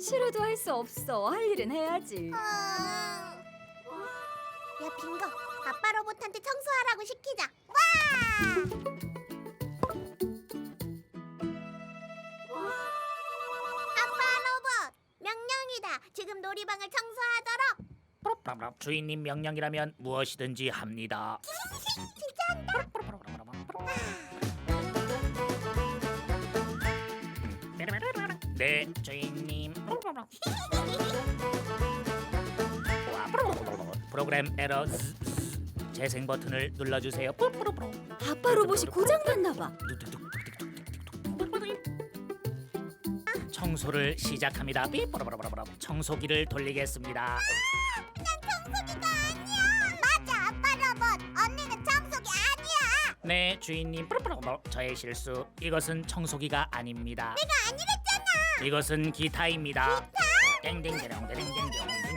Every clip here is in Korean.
싫어도 할 수 없어. 할 일은 해야지. 야 빙고 아빠 로봇한테 청소하라고 시키자 와 아빠 로봇 명령이다 지금 놀이방을 청소하도록 주인님 명령이라면 무엇이든지 합니다. 네, 주인님. 프로그램 에러. 재생 버튼을 눌러주세요. 아빠 로봇이 고장났나 봐. 청소를 시작합니다. 청소기를 돌리겠습니다. 청소기가 아니야 맞아 아빠 로봇 언니는 청소기 아니야 네, 주인님. 저의 실수. 이것은 청소기가 아닙니다. 내가 아니랬잖아 이것은 기타입니다. 기타? 아니야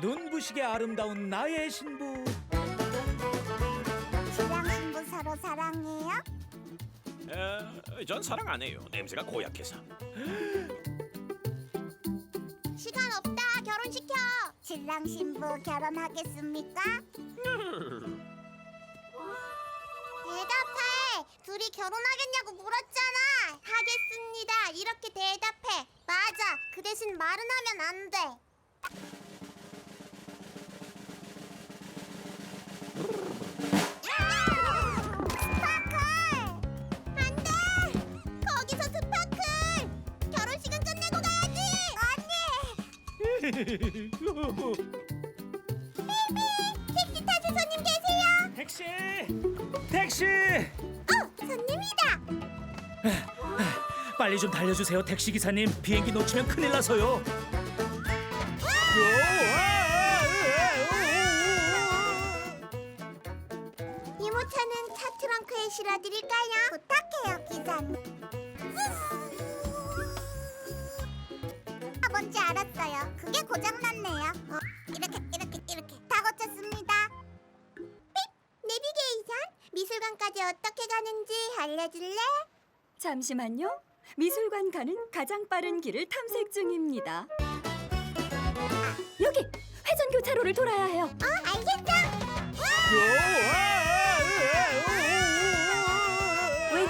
눈부시게 아름다운 나의 신부. 신랑 신부 서로 사랑해요? 에, 전 사랑 안 해요. 냄새가 고약해서. 시간 없다 결혼시켜 신랑 신부 결혼하겠습니까? 대답해 둘이 결혼하겠냐고 물었잖아 하겠습니다 이렇게 대답해 맞아 그 대신 말은 하면 안돼 택시 타실 손님 계세요? 택시! 택시! 어, 손님이다. 빨리 좀 달려주세요, 택시 기사님. 비행기 놓치면 큰일 나서요. 이모차는 차 트렁크에 실어드릴까요? 부탁해요, 기사님. 아, 뭔지 알았어요. 고장났네요. 어, 이렇게, 이렇게, 이렇게. 다 고쳤습니다. 삑! 내비게이션? 미술관까지 어떻게 가는지 알려줄래? 잠시만요. 미술관 가는 가장 빠른 길을 탐색 중입니다. 여기 회전 교차로를 돌아야 해요. 어, 알겠어.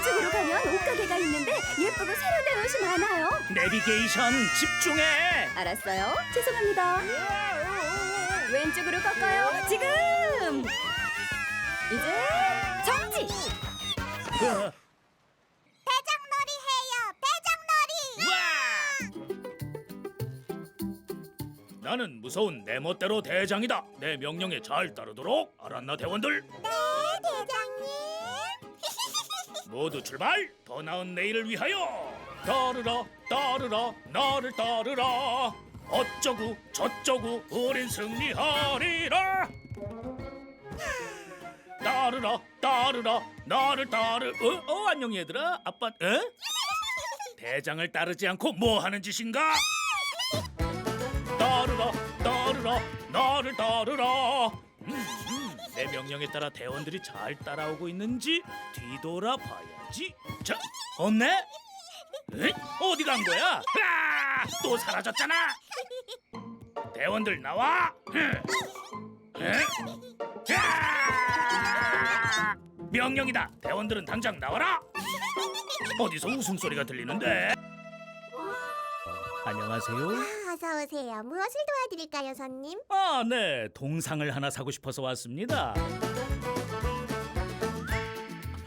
왼쪽으로 가면 옷가게가 있는데 예쁘고 새로 된 옷이 많아요. 내비게이션 집중해. 알았어요. 죄송합니다. 왼쪽으로 꺾어요. 지금. 이제 정지. 대장놀이 해요. 대장놀이. 나는 무서운 내 멋대로 대장이다. 내 명령에 잘 따르도록 알았나 대원들? 네, 대장님. 모두 출발! 더 나은 내일을 위하여! 따르라 따르라 나를 따르라 어쩌구 저쩌구 우린 승리하리라 따르라 따르라 나를 따르 어, 어 안녕 얘들아 아빠 에? 대장을 따르지 않고 뭐 하는 짓인가? 따르라 따르라 나를 따르라 내 명령에 따라 대원들이 잘 따라오고 있는지 뒤돌아봐야지 자 없네? 에? 어디 간 거야? 아, 또 사라졌잖아 대원들 나와 에? 에? 자! 명령이다 대원들은 당장 나와라 어디서 웃음소리가 들리는데 안녕하세요 아, 어서 오세요. 무엇을 도와드릴까요, 손님? 아, 네. 동상을 하나 사고 싶어서 왔습니다.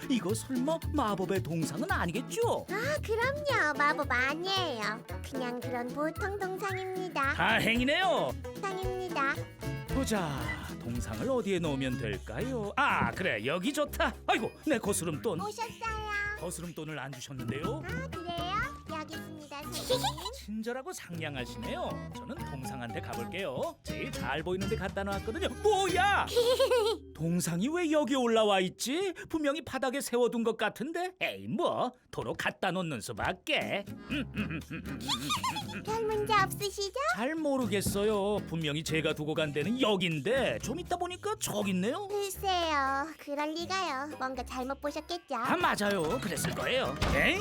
이거 설마 마법의 동상은 아니겠죠? 아, 그럼요. 마법 아니에요. 그냥 그런 보통 동상입니다. 다행이네요. 동상입니다. 보자. 동상을 어디에 놓으면 될까요? 아, 그래. 여기 좋다. 아이고, 내 거스름돈. 오셨어요. 거스름돈을 안 주셨는데요? 아, 친절하고 상냥하시네요. 저는 동상한테 가볼게요. 제일 잘 보이는 데 갖다 놨거든요. 뭐야? 동상이 왜 여기 올라와 있지? 분명히 바닥에 세워둔 것 같은데. 에이 뭐 도로 갖다 놓는 수밖에. 별 문제 없으시죠? 잘 모르겠어요. 분명히 제가 두고 간 데는 여긴데 좀 이따 보니까 저기 있네요. 글쎄요. 그럴 리가요. 뭔가 잘못 보셨겠죠? 아 맞아요. 그랬을 거예요. 에이?